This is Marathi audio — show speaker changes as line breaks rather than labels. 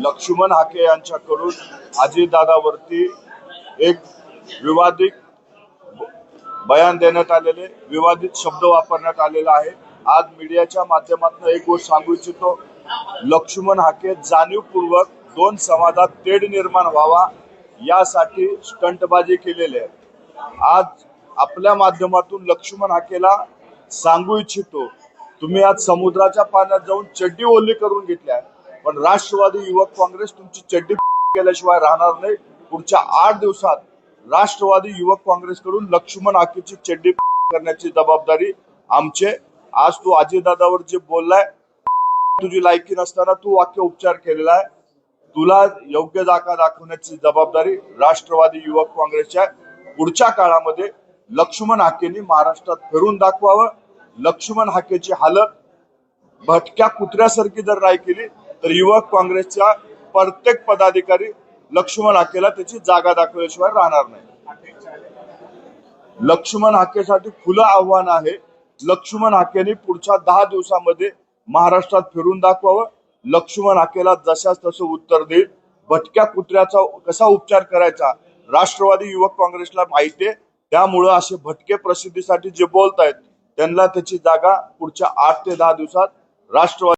लक्ष्मण हाके यांच्याकडून अजितदादावरती एक विवादित बयान देण्यात आलेले विवादित शब्द वापरण्यात आलेला आहे. आज मीडियाच्या माध्यमातून एक गोष्ट सांगू इच्छितो. लक्ष्मण हाके जाणीवपूर्वक दोन समाजात तेढ निर्माण व्हावा यासाठी स्टंटबाजी केलेली आहे. आज आपल्या माध्यमातून लक्ष्मण हाकेला सांगू इच्छितो. तुम्ही आज समुद्राच्या पाण्यात जाऊन चड्डी ओली करून घेतल्या पण राष्ट्रवादी युवक काँग्रेस तुमची चड्डी केल्याशिवाय राहणार नाही. पुढच्या आठ दिवसात राष्ट्रवादी युवक काँग्रेसकडून लक्ष्मण हाकेची चड्डी करण्याची जबाबदारी आमचे. आज तू अजितदादावर जे बोललाय तुझी लायकी नसताना तू वाक्य उपचार केलेला आहे. तुला योग्य जागा दाखवण्याची जबाबदारी राष्ट्रवादी युवक काँग्रेसच्या आहे. पुढच्या काळामध्ये लक्ष्मण हाकेंनी महाराष्ट्रात फिरून दाखवावं. लक्ष्मण हाकेची हालत भटक्या कुत्र्यासारखी जर नाही केली तर युवक काँग्रेसच्या प्रत्येक पदाधिकारी लक्ष्मण हाकेला त्याची जागा दाखवल्याशिवाय राहणार नाही. लक्ष्मण हाकेसाठी खुलं आव्हान आहे. लक्ष्मण हाकेने पुढच्या दहा दिवसामध्ये महाराष्ट्रात फिरून दाखवावं. लक्ष्मण हाकेला जशाच तसं उत्तर देईल. भटक्या कुत्र्याचा कसा उपचार करायचा राष्ट्रवादी युवक काँग्रेसला माहिती आहे. त्यामुळं असे भटके प्रसिद्धीसाठी जे बोलतायत त्यांना त्याची जागा पुढच्या आठ ते दहा दिवसात राष्ट्रवादी